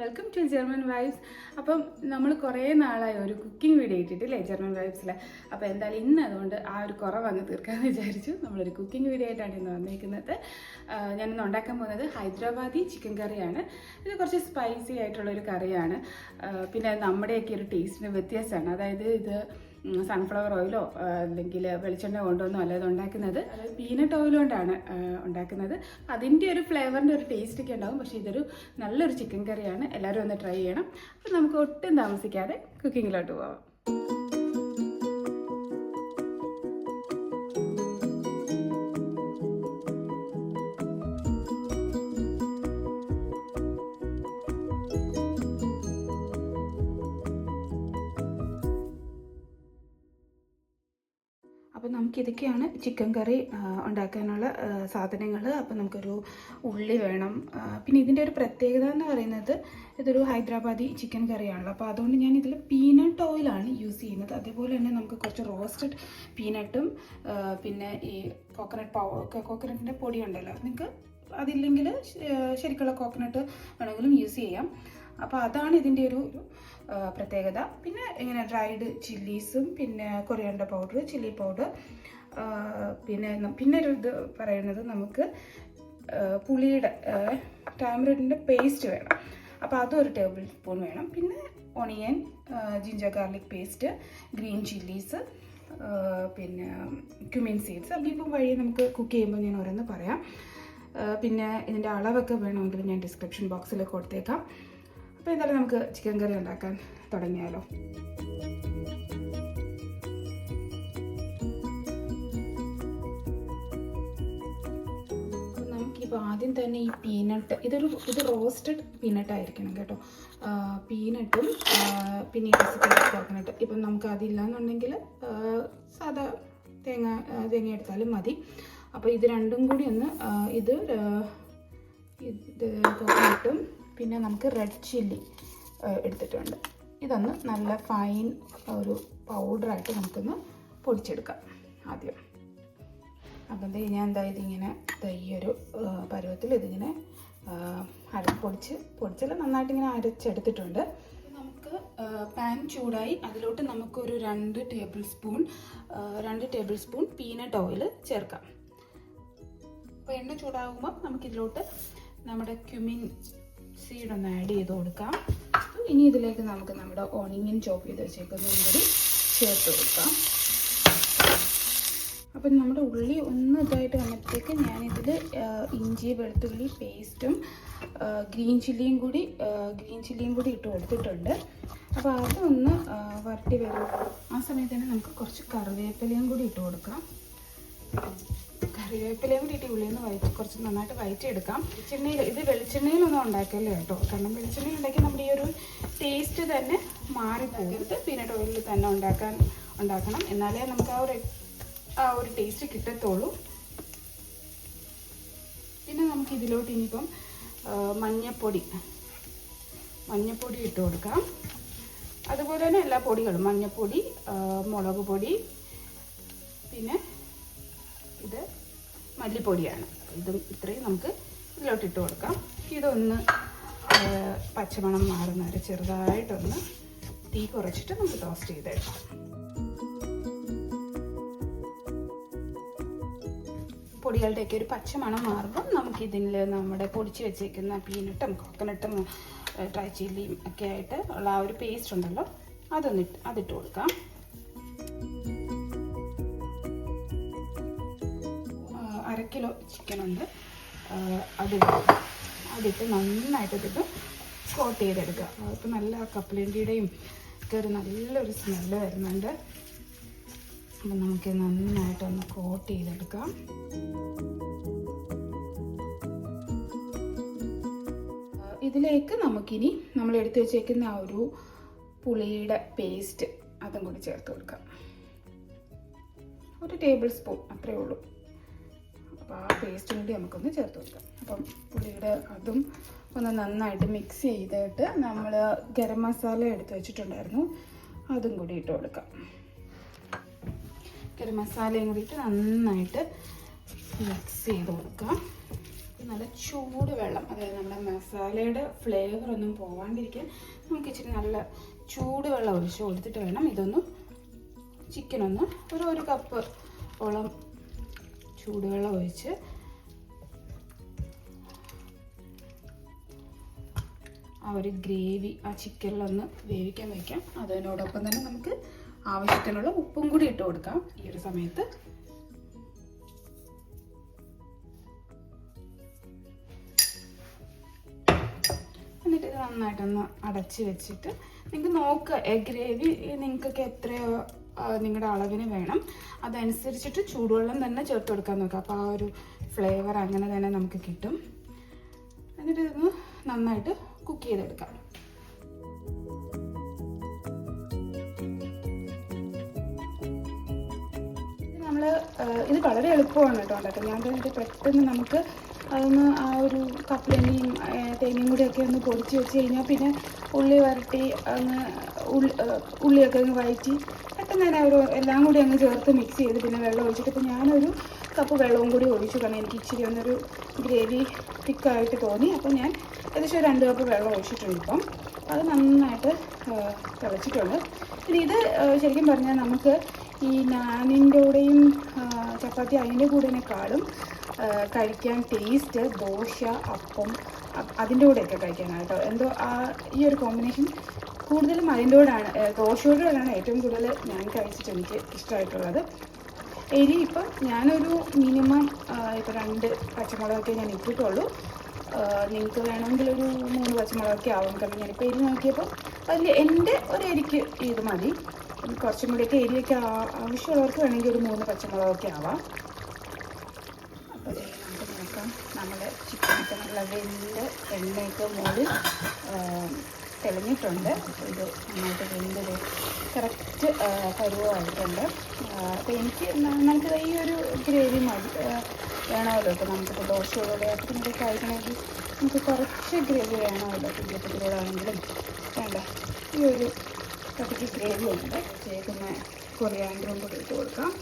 Welcome to German vibes അപ്പം നമ്മൾ കുറേ നാളായി ഒരു കുക്കിംഗ് വീഡിയോ ഇട്ടിട്ടില്ലേ ജർമ്മൻ വൈബ്സിൽ അപ്പോൾ എന്തായാലും ഇന്ന് അതുകൊണ്ട് ആ ഒരു കുറവ് അങ്ങ് തീർക്കാമെന്ന് വിചാരിച്ചു. നമ്മളൊരു കുക്കിംഗ് വീഡിയോ ആയിട്ടാണ് ഇന്ന് വന്നിരിക്കുന്നത് ഞാനിന്ന് ഉണ്ടാക്കാൻ പോകുന്നത് ഹൈദരാബാദി ചിക്കൻ കറിയാണ് ഇത് കുറച്ച് സ്പൈസി ആയിട്ടുള്ളൊരു കറിയാണ് പിന്നെ നമ്മുടെയൊക്കെ ഒരു ടേസ്റ്റിന് വ്യത്യാസമാണ്. അതായത് ഇത് സൺഫ്ലവർ ഓയിലോ അല്ലെങ്കിൽ വെളിച്ചെണ്ണ കൊണ്ടൊന്നും അല്ല ഇത് ഉണ്ടാക്കുന്നത് പീനട്ട് ഓയിൽ കൊണ്ടാണ് ഉണ്ടാക്കുന്നത്. അതിന്റെ ഒരു ഫ്ലേവറിന്റെ ഒരു ടേസ്റ്റ് ഒക്കെ ഉണ്ടാകും പക്ഷേ ഇതൊരു നല്ലൊരു ചിക്കൻ കറിയാണ് എല്ലാവരും ഒന്ന് ട്രൈ ചെയ്യണം. അപ്പം നമുക്ക് ഒട്ടും താമസിക്കാതെ കുക്കിങ്ങിലോട്ട് പോവാം. അപ്പോൾ നമുക്ക് ഇതൊക്കെയാണ് ചിക്കൻ കറി ഉണ്ടാക്കാനുള്ള സാധനങ്ങൾ അപ്പോൾ നമുക്കൊരു ഉള്ളി വേണം. പിന്നെ ഇതിന്റെ ഒരു പ്രത്യേകത എന്ന് പറയുന്നത് ഇതൊരു ഹൈദരാബാദി ചിക്കൻ കറിയാണല്ലോ. അപ്പോൾ അതുകൊണ്ട് ഞാൻ ഇതിൽ പീനട്ട് ഓയിലാണ് യൂസ് ചെയ്യുന്നത്. അതേപോലെ തന്നെ നമുക്ക് കുറച്ച് റോസ്റ്റഡ് പീനട്ടും പിന്നെ ഈ കോക്കനട്ട് പൗ കോക്കനട്ടിന്റെ പൊടി ഉണ്ടല്ലോ. നിങ്ങൾക്ക് അതില്ലെങ്കിൽ ശരിക്കുള്ള കോക്കനട്ട് വേണമെങ്കിലും യൂസ് ചെയ്യാം. അപ്പോൾ അതാണ് ഇതിന്റെ ഒരു പ്രത്യേകത. പിന്നെ ഇങ്ങനെ ഡ്രൈഡ് ചില്ലീസും പിന്നെ കൊറിയാണ്ട പൗഡർ ചില്ലി പൗഡർ പിന്നെ പിന്നെ ഒരു ഇത് പറയുന്നത് നമുക്ക് പുളിയുടെ ടാമറിന്റെ പേസ്റ്റ് വേണം. അപ്പോൾ അതും ഒരു ടേബിൾ സ്പൂൺ വേണം പിന്നെ onion ginger garlic paste green chillies പിന്നെ ക്യുമിൻ സീഡ്സ് അപ്പോൾ വഴി നമുക്ക് കുക്ക് ചെയ്യുമ്പോൾ ഞാൻ ഓരോന്ന് പറയാം. പിന്നെ ഇതിന്റെ അളവൊക്കെ വേണമെങ്കിൽ ഞാൻ ഡിസ്ക്രിപ്ഷൻ ബോക്സിൽ കൊടുത്തേക്കാം. അപ്പോൾ എന്തായാലും നമുക്ക് ചിക്കൻ കറി ഉണ്ടാക്കാൻ തുടങ്ങിയാലോ അപ്പോൾ ആദ്യം തന്നെ ഈ പീനട്ട് ഇതൊരു ഇത് റോസ്റ്റഡ് പീനട്ട് ആയിരിക്കണം കേട്ടോ പീനട്ടും പിന്നെ ഈ കോക്കനട്ട് ഇപ്പം നമുക്ക് അതില്ലാന്നുണ്ടെങ്കിൽ സാധാ തേങ്ങ തേങ്ങ എടുത്താലും മതി അപ്പോൾ ഇത് രണ്ടും കൂടി ഒന്ന് ഇത് ഇത് കോക്കനട്ടും പിന്നെ നമുക്ക് റെഡ് ചില്ലി എടുത്തിട്ടുണ്ട്. ഇതൊന്ന് നല്ല ഫൈൻ ഒരു പൗഡറായിട്ട് നമുക്കൊന്ന് പൊടിച്ചെടുക്കാം ആദ്യം. അപ്പം ഞാൻ എന്താ ഇതിങ്ങനെ ഈയൊരു ഒരു പരുവത്തിൽ ഇതിങ്ങനെ അര പൊടിച്ച് പൊടിച്ചല്ല നന്നായിട്ട് ഇങ്ങനെ അരച്ചെടുത്തിട്ടുണ്ട്. നമുക്ക് പാൻ ചൂടായി അതിലോട്ട് നമുക്കൊരു രണ്ട് ടേബിൾ സ്പൂൺ രണ്ട് ടേബിൾ സ്പൂൺ പീനട്ട് ഓയിൽ ചേർക്കാം. അപ്പോൾ എണ്ണ ചൂടാകുമ്പോൾ നമുക്കിതിലോട്ട് നമ്മുടെ ക്യുമിൻ സീഡ് ഒന്ന് ആഡ് ചെയ്ത് കൊടുക്കാം. ഇനി ഇതിലേക്ക് നമുക്ക് നമ്മുടെ ഓണിയൻ ചോപ്പ് ചെയ്ത് വെച്ചേക്കുന്നതും കൂടി ചേർത്ത് കൊടുക്കാം. അപ്പം നമ്മുടെ ഉള്ളി ഒന്ന് ഇതായിട്ട് വന്നപ്പോഴത്തേക്ക് ഞാനിതിൽ ഇഞ്ചി വെളുത്തുള്ളി പേസ്റ്റും ഗ്രീൻ ചില്ലിയും കൂടി ഗ്രീൻ ചില്ലിയും കൂടി ഇട്ട് കൊടുത്തിട്ടുണ്ട്. അപ്പോൾ അതൊന്ന് വരട്ടി വരും ആ സമയത്ത് തന്നെ നമുക്ക് കുറച്ച് കറിവേപ്പിലയും കൂടി ഇട്ട് കൊടുക്കാം. കറിവേപ്പിലയും കൂടി നിന്ന് വയറ്റി കുറച്ച് നന്നായിട്ട് വയറ്റിയെടുക്കാം വെളിച്ചെണ്ണയിൽ ഇത് വെളിച്ചെണ്ണയിലൊന്നും ഉണ്ടാക്കല്ലേ കേട്ടോ? കാരണം വെളിച്ചെണ്ണയിൽ ഉണ്ടാക്കി നമ്മുടെ ഈ ഒരു ടേസ്റ്റ് തന്നെ മാറിപ്പോകരുത് പീനട്ട് ഓയിലിൽ തന്നെ ഉണ്ടാക്കാൻ ഉണ്ടാക്കണം. എന്നാലേ നമുക്ക് ആ ഒരു ആ ഒരു ടേസ്റ്റ് കിട്ടത്തുള്ളൂ. പിന്നെ നമുക്ക് ഇതിലോട്ട് ഇനിയിപ്പം മഞ്ഞപ്പൊടി. മഞ്ഞപ്പൊടി ഇട്ട് കൊടുക്കാം. അതുപോലെ തന്നെ എല്ലാ പൊടികളും. മഞ്ഞപ്പൊടി മുളക് പൊടി പിന്നെ മല്ലിപ്പൊടിയാണ്. ഇതും ഇത്രയും നമുക്ക് ഇതിലോട്ട് ഇട്ട് കൊടുക്കാം. ഇതൊന്ന് പച്ചമണം മാറുന്ന വരെ ചെറുതായിട്ടൊന്ന് തീ കുറച്ചിട്ട് നമുക്ക് ടോസ്റ്റ് ചെയ്തെടുക്കാം. പൊടികളുടെയൊക്കെ ഒരു പച്ചമണം മാറുമ്പോൾ നമുക്ക് ഇതിൽ നമ്മുടെ പൊടിച്ച് വെച്ചേക്കുന്ന പീനട്ടും കോക്കനട്ടും ഡ്രൈ ചില്ലിയും ഒക്കെ ആയിട്ട് ഉള്ള ആ ഒരു പേസ്റ്റ് ഉണ്ടല്ലോ അതൊന്നിട്ട് അതിട്ട് കൊടുക്കാം. കിലോ ചിക്കൻ ഉണ്ട്. അത് അതിട്ട് നന്നായിട്ട് ഇതിട്ട് കോട്ട് ചെയ്തെടുക്കുക. അപ്പോൾ നല്ല കപ്പലണ്ടിയുടെയും ഒക്കെ ഒരു നല്ലൊരു സ്മെല്ല് വരുന്നുണ്ട്. അപ്പം നമുക്ക് നന്നായിട്ടൊന്ന് കോട്ട് ചെയ്തെടുക്കാം. ഇതിലേക്ക് നമുക്കിനി നമ്മൾ എടുത്തു വെച്ചേക്കുന്ന ആ ഒരു പുളിയുടെ പേസ്റ്റ് അതും കൂടി ചേർത്ത് കൊടുക്കാം. ഒരു ടേബിൾ സ്പൂൺ അത്രേ ഉള്ളൂ. അപ്പോൾ ആ പേസ്റ്റും കൂടി നമുക്കൊന്ന് ചേർത്ത് കൊടുക്കാം. അപ്പം പുളിയുടെ അതും ഒന്ന് നന്നായിട്ട് മിക്സ് ചെയ്തിട്ട് നമ്മൾ ഗരം മസാല എടുത്ത് വെച്ചിട്ടുണ്ടായിരുന്നു. അതും കൂടി ഇട്ട് കൊടുക്കാം. ഗരം മസാലയും കൂടിയിട്ട് നന്നായിട്ട് മിക്സ് ചെയ്ത് കൊടുക്കാം. നല്ല ചൂട് വെള്ളം അതായത് നമ്മുടെ മസാലയുടെ ഫ്ലേവർ ഒന്നും പോവാണ്ടിരിക്കാൻ നമുക്ക് ഇച്ചിരി നല്ല ചൂട് വെള്ളം ഒഴിച്ച് കൊടുത്തിട്ട് വേണം ഇതൊന്ന് ചിക്കനൊന്നും ഒരു ഒരു കപ്പ് ഓളം ചൂടുവെള്ളം ഒഴിച്ച് ആ ഒരു ഗ്രേവി ആ ചിക്കനിലൊന്ന് വേവിക്കാൻ വയ്ക്കാം അതിനോടൊപ്പം തന്നെ നമുക്ക് ആവശ്യത്തിനുള്ള ഉപ്പും കൂടി ഇട്ട് കൊടുക്കാം. ഈ ഒരു സമയത്ത്. എന്നിട്ട് ഇത് നന്നായിട്ടൊന്ന് അടച്ച് വെച്ചിട്ട് നിങ്ങൾക്ക് നോക്കുക ഗ്രേവി നിങ്ങൾക്കൊക്കെ എത്രയോ നിങ്ങളുടെ അളവിന് വേണം. അതനുസരിച്ചിട്ട് ചൂടുവെള്ളം തന്നെ ചേർത്ത് കൊടുക്കാൻ നോക്കുക അപ്പോൾ ആ ഒരു ഫ്ലേവർ അങ്ങനെ തന്നെ നമുക്ക് കിട്ടും. എന്നിട്ട് ഇതൊന്ന് നന്നായിട്ട് കുക്ക് ചെയ്തെടുക്കാം. നമ്മൾ ഇത് വളരെ എളുപ്പമാണ് കേട്ടോ ഉണ്ടാക്കുന്നത് ഞാൻ കഴിഞ്ഞിട്ട് പെട്ടെന്ന് നമുക്ക് അതൊന്ന് ആ ഒരു കപ്പലണ്ടിയും തേങ്ങയും കൂടിയൊക്കെ ഒന്ന് പൊടിച്ച് വെച്ച് കഴിഞ്ഞാൽ പിന്നെ ഉള്ളി വരട്ടി അങ്ങ് ഉള്ളി ഉള്ളിയൊക്കെ അങ്ങ് വഴറ്റി പെട്ടെന്ന് തന്നെ ഒരു എല്ലാം കൂടി അങ്ങ് ചേർത്ത് മിക്സ് ചെയ്ത് പിന്നെ വെള്ളം ഒഴിച്ചിട്ട് ഇപ്പോൾ ഞാനൊരു കപ്പ് വെള്ളവും കൂടി ഒഴിച്ചു കാരണം എനിക്ക് ഇച്ചിരി ഒന്നൊരു ഗ്രേവി തിക്കായിട്ട് തോന്നി. അപ്പോൾ ഞാൻ ഏകദേശം രണ്ട് കപ്പ് വെള്ളം ഒഴിച്ചിട്ടുണ്ട് ഇപ്പം. അത് നന്നായിട്ട് തിളച്ചിട്ടുണ്ട്. പിന്നെ ഇത് ശരിക്കും പറഞ്ഞാൽ നമുക്ക് ഈ നാനിന്റെ കൂടെയും ചപ്പാത്തി അതിന്റെ കൂടെനേക്കാളും ആ, കഴിക്കാൻ ടേസ്റ്റ് ദോശ അപ്പം അതിന്റെ കൂടെയൊക്കെ കഴിക്കാനാണ് എന്തോ ആ ഈ ഒരു കോമ്പിനേഷൻ കൂടുതലും അതിന്റെ കൂടെയാണ് ഏ, ദോശയോടാണ് ഏറ്റവും കൂടുതൽ ഞാൻ കഴിച്ചിട്ട് എനിക്ക് ഇഷ്ടമായിട്ടുള്ളത്. എരി ഇപ്പം ഞാനൊരു മിനിമം ഇപ്പോൾ രണ്ട് പച്ചമുളകൊക്കെ ഞാൻ ഇട്ടിട്ടുള്ളൂ. നിങ്ങൾക്ക് വേണമെങ്കിൽ ഒരു മൂന്ന് പച്ചമുളകൊക്കെ ആവും കാരണം ഞാനിപ്പോൾ എരി നോക്കിയപ്പോൾ അതിൽ എന്റെ ഒരു എരിക്ക് ഇത് മതി. കുറച്ചും കൂടിയൊക്കെ എരിയൊക്കെ ആവശ്യമുള്ളവർക്ക് വേണമെങ്കിൽ ഒരു മൂന്ന് പച്ചമുളകൊക്കെ ആവാം അപ്പോൾ ദേ നമുക്ക് നോക്കാം നമ്മുടെ ചിക്കൻ നല്ല വെന്ത് എണ്ണയൊക്കെ മൂടി തെളിഞ്ഞിട്ടുണ്ട്. ഇത് നന്നായിട്ട് വെന്ത് കറക്റ്റ് പരുവമായിട്ടുണ്ട് അപ്പോൾ എനിക്ക് നമുക്ക് ഈ ഒരു ഗ്രേവി മതി. വേണമല്ലോ. ഇപ്പോൾ നമുക്കിപ്പോൾ ദോശയോടെ അപ്പത്തിനൊക്കെ കഴിക്കണമെങ്കിൽ നമുക്ക് കുറച്ച് ഗ്രേവി വേണമല്ലോ. പുതിയപ്പത്തിലൂടാണെങ്കിലും വേണ്ട. ഈ ഒരു കട്ടിക്ക് ഗ്രേവി ഉണ്ട്. ചേക്കുന്ന കൊറിയാണ്ടറും കൂടി ഇട്ട് കൊടുക്കാം.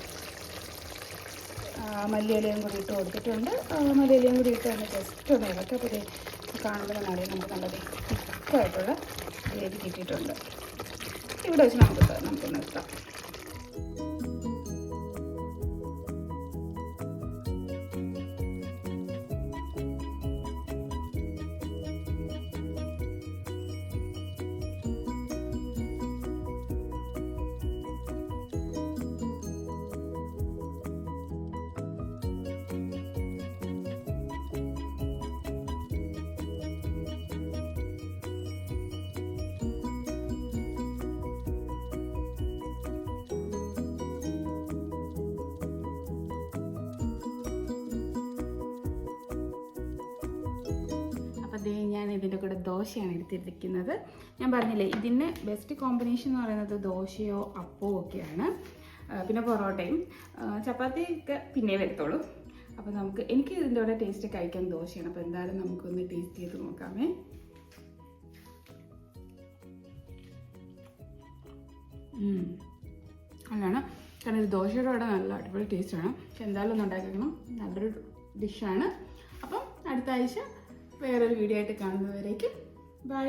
മല്ലിയിലയും കൂടി ഇട്ട് കൊടുത്തിട്ടുണ്ട്. മല്ലിയിലയും കൂടി ഇട്ട് ഒന്ന് ജസ്റ്റ് ഒന്ന് ഇളക്കി. അപ്പോൾ കാണുമ്പോൾ തന്നെ നമുക്ക് നല്ല തിക്കായിട്ടുള്ള ഗ്രേവി കിട്ടിയിട്ടുണ്ട്. ഇവിടെ വെച്ച് നമുക്ക് നമുക്ക് നിർത്താം ഇതിന്റെ കൂടെ ദോശയാണ് എടുത്തിരിക്കുന്നത്. ഞാൻ പറഞ്ഞില്ലേ ഇതിന് ബെസ്റ്റ് കോമ്പിനേഷൻ എന്ന് പറയുന്നത് ദോശയോ അപ്പോ ഒക്കെയാണ്. പിന്നെ പൊറോട്ടയും. ചപ്പാത്തി ഒക്കെ പിന്നെ വരത്തുള്ളൂ അപ്പോൾ നമുക്ക് എനിക്ക് ഇതിന്റെ കൂടെ ടേസ്റ്റ് കഴിക്കാൻ ദോശയാണ്. അപ്പോൾ എന്തായാലും നമുക്കൊന്ന് ടേസ്റ്റ് ചെയ്ത് നോക്കാമേ. നല്ലതാണ് കാരണം ഇത് ദോശയുടെ കൂടെ നല്ല അടിപൊളി ടേസ്റ്റാണ് പക്ഷെ എന്തായാലും ഒന്ന് ഉണ്ടാക്കിക്കണം നല്ലൊരു ഡിഷാണ് അപ്പം അടുത്ത ആഴ്ച വേറൊരു വീഡിയോ ആയിട്ട് കാണുന്നവരേക്ക് ബൈ